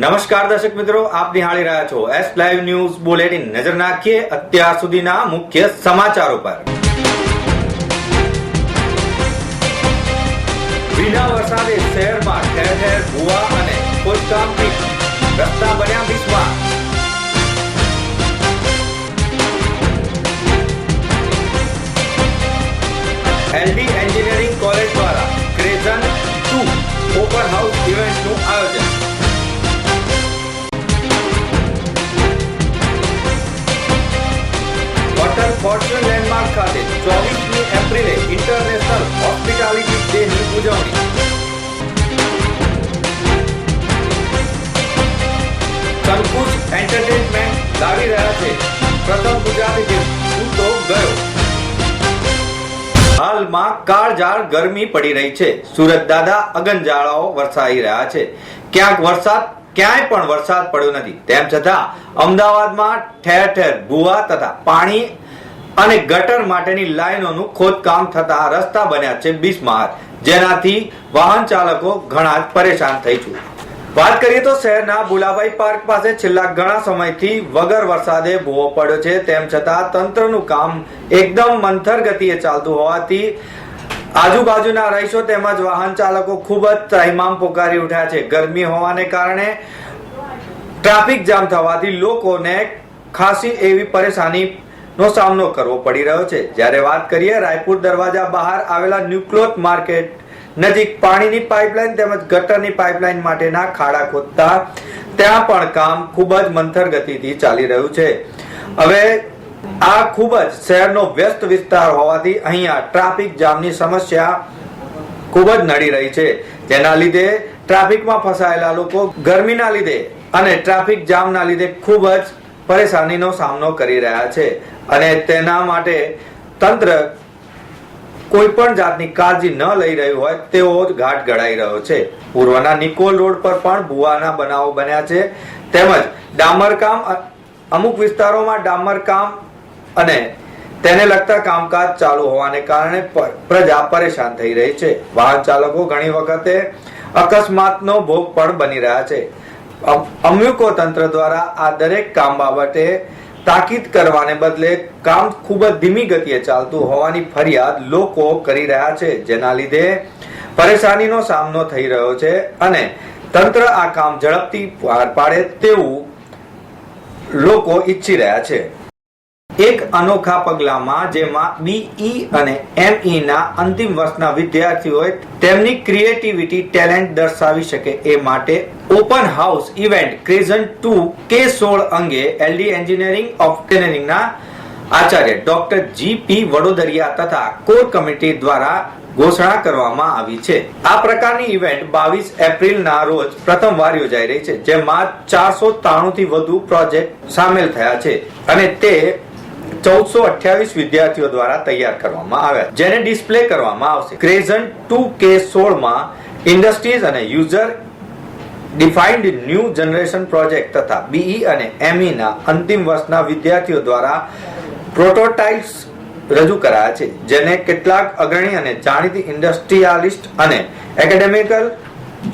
નમસ્કાર દર્શક મિત્રો, આપ નિહાળી રહ્યા છો એસ લાઈવ ન્યૂઝ બુલેટિન નજર નાખીએ અત્યાર સુધીના મુખ્ય સમાચારો પર. વિના વરસાદે શહેરમાં ઠેર ઠેર ભૂવા અને ખોદકામથી હોટલ ફોર્ચ્યુન લેન્ડમાર્ક ખાતે ચોવીસમી એપ્રિલે ઇન્ટરનેશનલ હોસ્પિટાલિટી ડેની ઉજવણી. સંકુચ એન્ટરટેનમેન્ટ લાવી રહ્યા છે. પ્રથમ ગુજરાતી ફિલ્મ તું ગયો. હાલમાં કાળઝાળ ગરમી પડી રહી છે. સુરત દાદા અગનજાળાઓ વરસાઈ રહ્યા છે. ક્યાંક વરસાદ, ક્યાંય પણ વરસાદ પડ્યો નથી. તેમ છતાં, અમદાવાદમાં ઠેર ઠેર ભૂવા તથા પાણી અને ગટર માટેની લાઈનોનું ખોદકામ થતા રસ્તા બન્યા છે બિસ્માર. જેનાથી વાહન ચાલકો ઘણા જ પરેશાન થઈ છે વાત કરીએ તો શહેરના બુલાભાઈ પાર્ક પાસે છેલ્લા ઘણા સમયથી વગર વરસાદે ભૂવો પડ્યો છે. તેમ છતાં તંત્રનું કામ એકદમ મંથર ગતિએ ચાલતું હોવાથી આજુબાજુના રહીશો તેમજ વાહન ચાલકો ખૂબ જ ત્રાહિમામ પોકારી ઉઠ્યા છે. ગરમી હોવાને કારણે ટ્રાફિક જામ થવાથી લોકોને ખાસી એવી પરેશાની નો સામનો કરવો પડી રહ્યો છે. જ્યારે વાત કરીએ, રાયપુર દરવાજા બહાર આવેલા ન્યુક્લોથ માર્કેટ નજીક પાણીની પાઇપલાઇન તેમજ ગટરની પાઇપલાઇન માટેના ખાડા ખોદતા ત્યાં પણ કામ ખૂબ જ મંથર ગતિથી ચાલી રહ્યું છે. હવે આ ખૂબ જ શહેરનો વ્યસ્ત વિસ્તાર હોવાથી અહીંયા ટ્રાફિક જામની સમસ્યા ખૂબ જ નડી રહી છે. જેના લીધે ટ્રાફિકમાં ફસાયેલા લોકો ગરમીના લીધે અને ટ્રાફિક જામના લીધે ખૂબ જ પરેશાનીનો સામનો કરી રહ્યા છે. અને તેના માટે તંત્ર કોઈ પણ જાતની કાળજી ન લઈ રહ્યું હોય તેવો જ ઘાટ ઘડાઈ રહ્યો છે. પૂર્વના નિકોલ રોડ પર પણ ભુવાના બનાવો બન્યા છે. તેમજ ડામરકામ અમુક વિસ્તારોમાં ડામરકામ અને તેને લગતા કામકાજ ચાલુ હોવાને કારણે પ્રજા પરેશાન થઈ રહી છે. વાહન ચાલકો ઘણી વખતે અકસ્માતનો ભોગ પણ બની રહ્યા છે. અમ- તંત્ર દ્વારા આ દરેક કામ બાબતે તાકીદ કરવાને બદલે કામ ખૂબ જ ધીમી ગતિએ ચાલતું હોવાની ફરિયાદ લોકો કરી રહ્યા છે, જેના લીધે પરેશાનીનો સામનો થઈ રહ્યો છે અને તંત્ર આ કામ ઝડપથી પાર પાડે તેવું લોકો ઈચ્છી રહ્યા છે. એક અનોખા પગલામાં જેમાં બીઈ અને એમઈ ના અંતિમ વર્ષના વિદ્યાર્થીઓએ તેમની ક્રિએટિવિટી ટેલેન્ટ દર્શાવી શકે એ માટે ઓપન હાઉસ ઇવેન્ટ ક્રેઝન ટુ કે સોળ અંગે એલડી એન્જિનિયરિંગ ઓફ એન્જિનિયરિંગના આચાર્ય ડોક્ટર જી પી વડોદરિયા તથા કોર કમિટી દ્વારા ઘોષણા કરવામાં આવી છે. આ પ્રકારની ઇવેન્ટ બાવીસ એપ્રિલના રોજ પ્રથમવાર યોજાઈ રહી છે, જેમાં ચારસો ત્રાણું થી વધુ પ્રોજેક્ટ સામેલ થયા છે અને તે ચૌદસો અઠ્યાવીસ વિદ્યાર્થીઓ દ્વારા તૈયાર કરવામાં આવ્યા જેને ડિસ્પ્લે કરવામાં આવશે. ક્રેઝન ટુ કે સોળમાં ઇન્ડસ્ટ્રીઝ અને user defined new generation project તથા બીઈ અને એમઈ ના અંતિમ વર્ષના વિદ્યાર્થીઓ દ્વારા પ્રોટોટાઇપ્સ રજૂ કરાયા છે. જેને કેટલાક અગ્રણી અને જાણીતી ઇન્ડસ્ટ્રીયાલિસ્ટ અને એકેડેમિકલ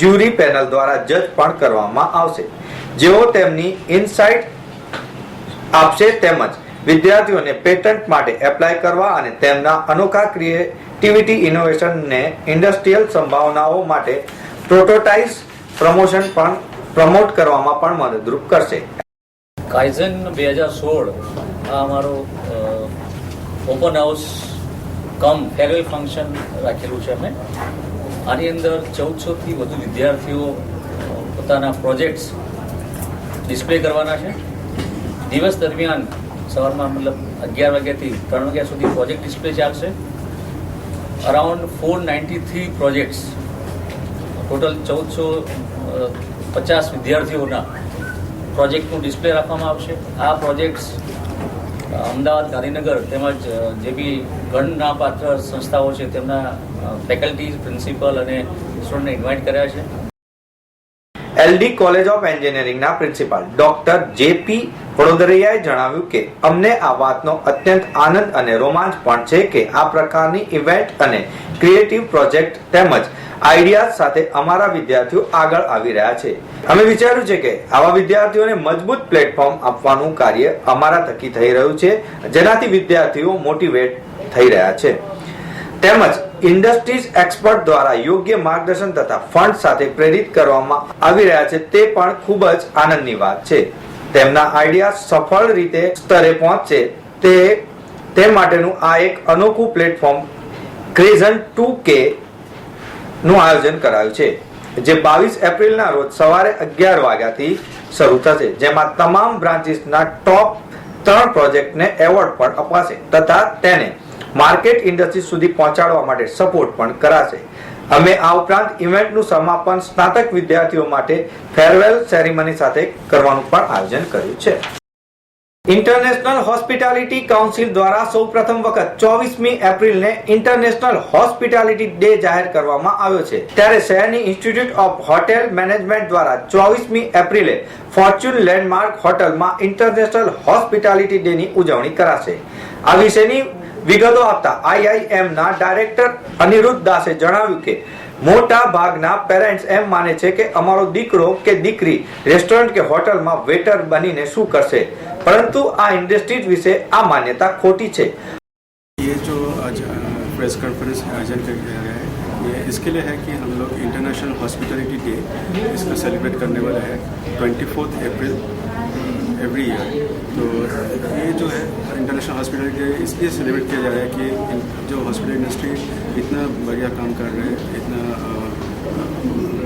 જ્યુરી પેનલ દ્વારા જજ પણ કરવામાં આવશે. જેઓ તેમની ઇનસાઇટ આપશે તેમજ વિદ્યાર્થીઓને પેટન્ટ માટે એપ્લાય કરવા અને તેમના અનોખા ક્રિએટિવિટી ઇનોવેશનને ઇન્ડસ્ટ્રીયલ સંભાવનાઓ માટે પ્રોટોટાઇઝ પ્રમોશન પણ પ્રમોટ કરવામાં પણ મદદરૂપ કરશે. કાઇઝન બે હજાર સોળ આ અમારો open house cum farewell function રાખેલું છે અમે. આની અંદર ચૌદસોથી વધુ વિદ્યાર્થીઓ પોતાના પ્રોજેક્ટ્સ ડિસ્પ્લે કરવાના છે. દિવસ દરમિયાન સવારમાં મતલબ અગિયાર વાગ્યાથી ત્રણ વાગ્યા સુધી પ્રોજેક્ટ ડિસ્પ્લે ચાલશે. Around four ninety three projects total ચૌદસો પચાસ વિદ્યાર્થીઓના પ્રોજેક્ટનું ડિસ્પ્લે રાખવામાં આવશે. આ પ્રોજેક્ટ્સ અમદાવાદ, ગાંધીનગર તેમજ જે બી ગણના પાત્ર સંસ્થાઓ છે તેમના ફેકલ્ટી પ્રિન્સિપલ અને સ્ટુડન્ટને ઇન્વાઇટ કર્યા છે. એલડી કોલેજ ઓફ એન્જિનિયરિંગના પ્રિન્સિપાલ ડોક્ટર જેપી વડોદરિયાએ જણાવ્યું કે, અમને આ વાતનો અત્યંત આનંદ અને રોમાંચ પણ છે કે આ પ્રકારની ઇવેન્ટ અને ક્રિએટિવ પ્રોજેક્ટ તેમજ આઈડિયાઝ સાથે અમારા વિદ્યાર્થીઓ આગળ આવી રહ્યા છે. અમે વિચાર્યું છે કે, આવા વિદ્યાર્થીઓને મજબૂત પ્લેટફોર્મ આપવાનું કાર્ય અમારા થકી થઈ રહ્યું છે, જેનાથી વિદ્યાર્થીઓ મોટિવેટ થઈ રહ્યા છે. તેમજ ઇન્ડસ્ટ્રીઝ એક્સપર્ટ દ્વારા યોગ્ય માર્ગદર્શન તથા ફંડ સાથે પ્રેરિત કરવામાં આવી રહ્યા છે, તે પણ ખૂબ જ આનંદની વાત છે. તેમના આઈડિયા સફળ રીતે સ્તરે પહોંચશે. તે તે માટેનું આ એક અનોખું પ્લેટફોર્મ ક્રેઝન ટુ કે નું આયોજન કરાયું છે, જે બાવીસ એપ્રિલના રોજ સવારે અગિયાર વાગ્યાથી શરૂ થશે, જેમાં તમામ બ્રાન્ચીસના ટોપ ત્રણ પ્રોજેક્ટને એવોર્ડ પણ અપાશે, તથા તેને માર્કેટ ઇન્ડસ્ટ્રી સુધી પહોંચાડવા માટે સપોર્ટ પણ કરાશે. અમે આ ઉપરાંત ઇવેન્ટનું સમાપન સ્નાતક વિદ્યાર્થીઓ માટે ફેરવેલ સેરેમની સાથે કરવાનું પણ આયોજન કર્યું છે. ઇન્ટરનેશનલ હોસ્પિટાલિટી કાઉન્સિલ દ્વારા સૌ પ્રથમ વખત ચોવીસમી એપ્રિલને ઇન્ટરનેશનલ હોસ્પિટાલિટી ડે જાહેર કરવામાં આવ્યો છે. ત્યારે શહેરની ઇન્સ્ટિટ્યૂટ ઓફ હોટેલ મેનેજમેન્ટ દ્વારા ચોવીસમી એપ્રિલે ફોર્ચ્યુન લેન્ડમાર્ક હોટલમાં ઇન્ટરનેશનલ હોસ્પિટાલિટી ડેની ઉજવણી કરાશે. આ વિશેની વિગતો આપતા આઈઆઈએમ ના ડાયરેક્ટર અનિરુદ્ધ દાસે જણાવ્યું કે મોટા ભાગના પેરેન્ટ્સ એમ માને છે કે અમારો દીકરો કે દીકરી રેસ્ટોરન્ટ કે હોટલમાં વેટર બનીને શું કરશે પરંતુ આ ઇન્ડસ્ટ્રી વિશે આ માન્યતા ખોટી છે ये जो आज प्रेस कॉन्फ्रेंस आयोजन कर दिया गया है ये इसके लिए है कि हम लोग इंटरनेशनल हॉस्पिटलिटी डे इसको सेलिब्रेट करने वाला है twenty fourth April every year तो ये जो है इंटरनेशनल हॉस्पिटल के, इसलिए सेलिब्रेट किया जा रहा है कि जो हॉस्पिटल इंडस्ट्री इतना बढ़िया काम कर रहे हैं, इतना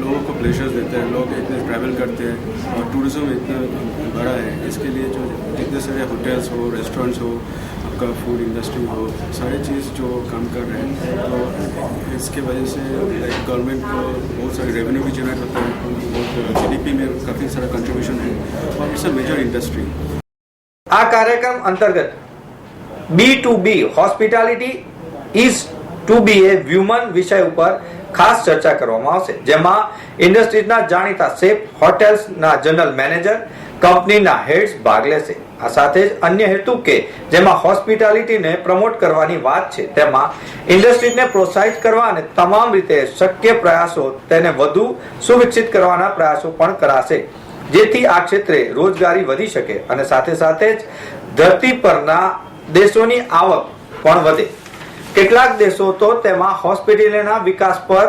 लोगों को प्लेजर्स देते हैं, लोग इतने ट्रैवल करते हैं और टूरिज़्म इतना, बड़ा है। इसके लिए जो जितने सारे होटल्स हो रेस्टोरेंट्स हो आपका फूड इंडस्ट्री हो सारी चीज़ जो काम कर रहे हैं तो इसके वजह से गवर्नमेंट को बहुत सारे रेवेन्यू भी जनरेट होता है बहुत जीडीपी में काफ़ी सारा कंट्रीब्यूशन है और इट्स अ मेजर इंडस्ट्री આ કાર્યક્રમ અંતર્ગત B to B hospitality is to be a woman વિષય ઉપર ખાસ ચર્ચા કરવામાં આવશે જેમાં ઇન્ડસ્ટ્રીઝના જાણીતા શેફ હોટેલ્સના જનરલ મેનેજર કંપનીના હેડ્સ ભાગ લેશે આ સાથે જ અન્ય હેતુ કે જેમાં હોસ્પિટાલિટીને પ્રમોટ કરવાની વાત છે, તેમાં ઇન્ડસ્ટ્રીને પ્રોત્સાહિત કરવા અને તમામ રીતે શક્ય પ્રયાસો તેને વધુ સુવિકસિત કરવાના પ્રયાસો પણ કરાશે, જેથી આ ક્ષેત્રે રોજગારી વધી શકે અને સાથે સાથે જ ધરતી પરના દેશોની આવક પણ વધે. કેટલાક દેશો તો તેમાં હોસ્પિટલના વિકાસ પર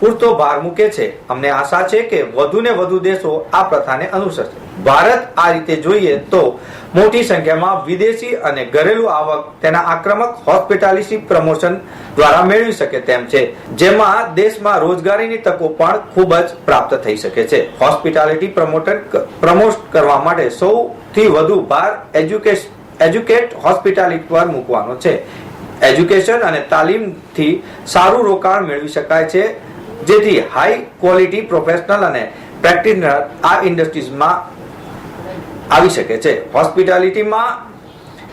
પૂરતો ભાર મૂકે છે. અમને આશા છે કે વધુ ને વધુ દેશો આ પ્રથાને અનુસરશે. ભારત આ રીતે જોઈએ તો મોટી સંખ્યામાં વિદેશી અને ઘરેલુ આવક, તેના આક્રમક હોસ્પિટાલિટી પ્રમોશન દ્વારા મેળવી શકે તેમ છે, જેમાં દેશમાં રોજગારીની તકો પણ ખૂબ જ પ્રાપ્ત થઈ શકે છે. હોસ્પિટાલિટી પ્રમોટર પ્રમોટ કરવા માટે સૌથી વધુ ભાર એજ્યુકેશન એજ્યુકેટ હોસ્પિટાલિટી પર મૂકવાનો છે. એજ્યુકેશન અને તાલીમથી સારું રોકાણ મેળવી શકાય છે. જેથી હાઈ ક્વોલિટી પ્રોફેશનલ અને પ્રેક્ટિશનર આ ઇન્ડસ્ટ્રીઝમાં આવી શકે છે. હોસ્પિટાલિટીમાં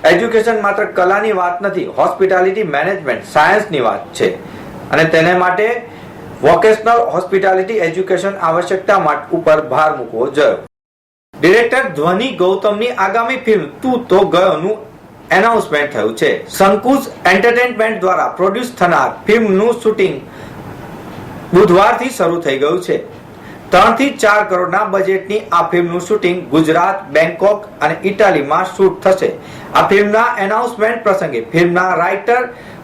એજ્યુકેશન માત્ર કલાની વાત નથી હોસ્પિટાલિટી મેનેજમેન્ટ સાયન્સની વાત છે. અને તેને માટે વોકેશનલ હોસ્પિટાલિટી એજ્યુકેશન આવશ્યકતા ઉપર ભાર મૂકવો જરૂર ડિરેક્ટર ધ્વનિ ગૌતમની આગામી ફિલ્મ તું તો ગયોનું એનાઉન્સમેન્ટ થયું છે. સંકુશ એન્ટરટેનમેન્ટ દ્વારા પ્રોડ્યુસ થનાર ફિલ્મનું શૂટિંગ બુધવારથી શરૂ થઈ ગયું છે. ત્રણથી ચાર કરોડના બજેટની આ ફિલ્મનું શૂટિંગ ગુજરાત બેંકોક અને ઇટાલીમાં શૂટ થશે. આ ફિલ્મના એનાઉન્સમેન્ટ પ્રસંગે ફિલ્મના રાઇટર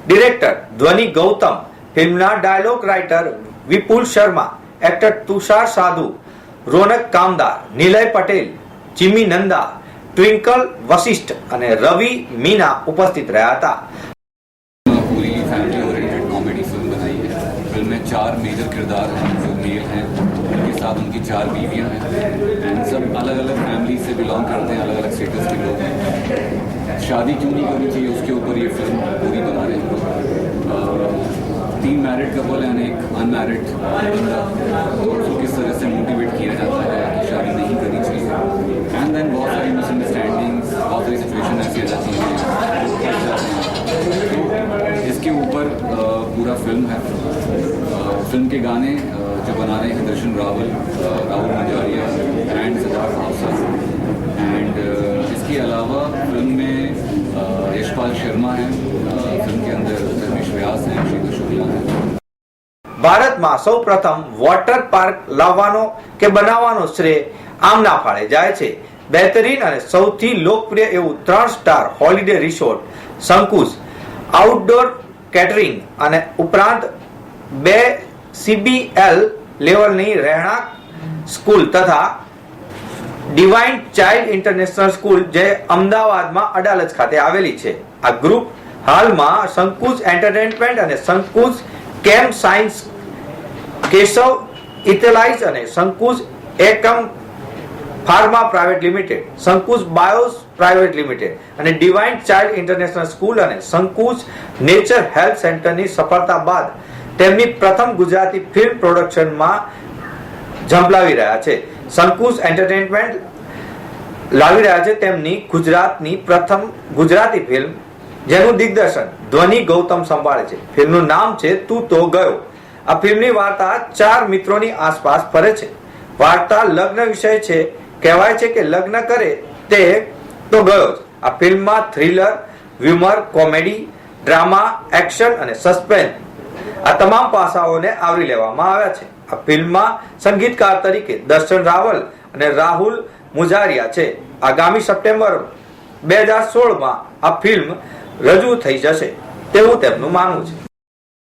ડિરેક્ટર ધ્વનિ ગૌતમ, ફિલ્મના dialogue writer Vipul Sharma actor Tushar Sadhu, Ronak Kamdar, Nilay Patel, Chimi Nanda Twinkle Vashishtha અને રવિ મીના ઉપસ્થિત રહ્યા હતા. चार मेजर किरदार हैं, जो मेल हैं, उनके साथ उनकी चार बीवियाँ हैं। एंड सब अलग अलग फैमिली से बिलोंग करते हैं अलग अलग स्टेटस के लोग हैं। शादी क्यों नहीं करनी चाहिए? उसके ऊपर ये फ़िल्म पूरी बना रहे हैं। लोग। तीन मैरिड कपल एंड एक अनमैरिड बंदा। तो उसको किस तरह से मोटिवेट किया जाता है कि शादी नहीं करनी चाहिए? एंड देन बहुत सारी मिसअंडरस्टैंडिंग्स बहुत सारी सिचुएशन ऐसी आ जाती हैं हैं। तो इसके ऊपर पूरा फिल्म है अ, फिल्म के गाने अ, जो बना रहे हैं दर्शन रावल अ, राहुल मंजारिया एंड सिद्धार्थ हावसा एंड इसके अलावा फिल्म में अ, यशपाल शर्मा है अ, फिल्म के अंदर धर्मेश व्यास हैं श्रीधर शुक्ला हैं ભારતમાં સૌ પ્રથમ વોટર પાર્ક લાવવાનો કે બનાવવાનો શ્રેય આમના ફાળે જાય છે બહેતરીન અને સૌથી લોકપ્રિય એવું ત્રણ star holiday resort Shankus outdoor catering અને ઉપરાંત બે સીબીએલ લેવલની રહેણાંક સ્કૂલ તથા ડિવાઇન ચાઇલ્ડ ઇન્ટરનેશનલ સ્કૂલ જે અમદાવાદમાં અડાલજ ખાતે આવેલી છે. આ ગ્રુપ હાલમાં સંકુશ એન્ટરટેનમેન્ટ અને સંકુશ કેમ્પ સાયન્સ કેશવ ઇથેલાઇઝ અને Sankush Ekam pharma private limited Sankush bios private limited અને ડિવાઇન ચાઇલ્ડ ઇન્ટરનેશનલ સ્કૂલ અને સંકુશ નેચર હેલ્થ સેન્ટરની સફળતા બાદ તેમની પ્રથમ ગુજરાતી ફિલ્મ પ્રોડક્શનમાં ઝંપલાવી રહ્યા છે. સંકુશ એન્ટરટેનમેન્ટ લાવી રહ્યા છે તેમની ગુજરાતની પ્રથમ ગુજરાતી ફિલ્મ, જેનું દિગ્દર્શન ધ્વનિ ગૌતમ સંભાળે છે. ફિલ્મનું નામ છે તું તો ગયો. આ ફિલ્મની વાર્તા ચાર મિત્રોની આસપાસ ફરે છે. વાર્તા લગ્ન વિષય છે કહેવાય છે કે લગ્ન કરે તે તો ગયો જ. આ ફિલ્મમાં thriller humour comedy, drama, action અને સસ્પેન્સ આ તમામ પાસાઓને આવરી લેવામાં આવ્યા છે. આ ફિલ્મમાં સંગીતકાર તરીકે દર્શન રાવલ અને રાહુલ મુજારિયા છે. આગામી સપ્ટેમ્બર બે હજાર સોળમાં આ ફિલ્મ રજૂ થઈ જશે. તેવું તેમનું માનવું છે.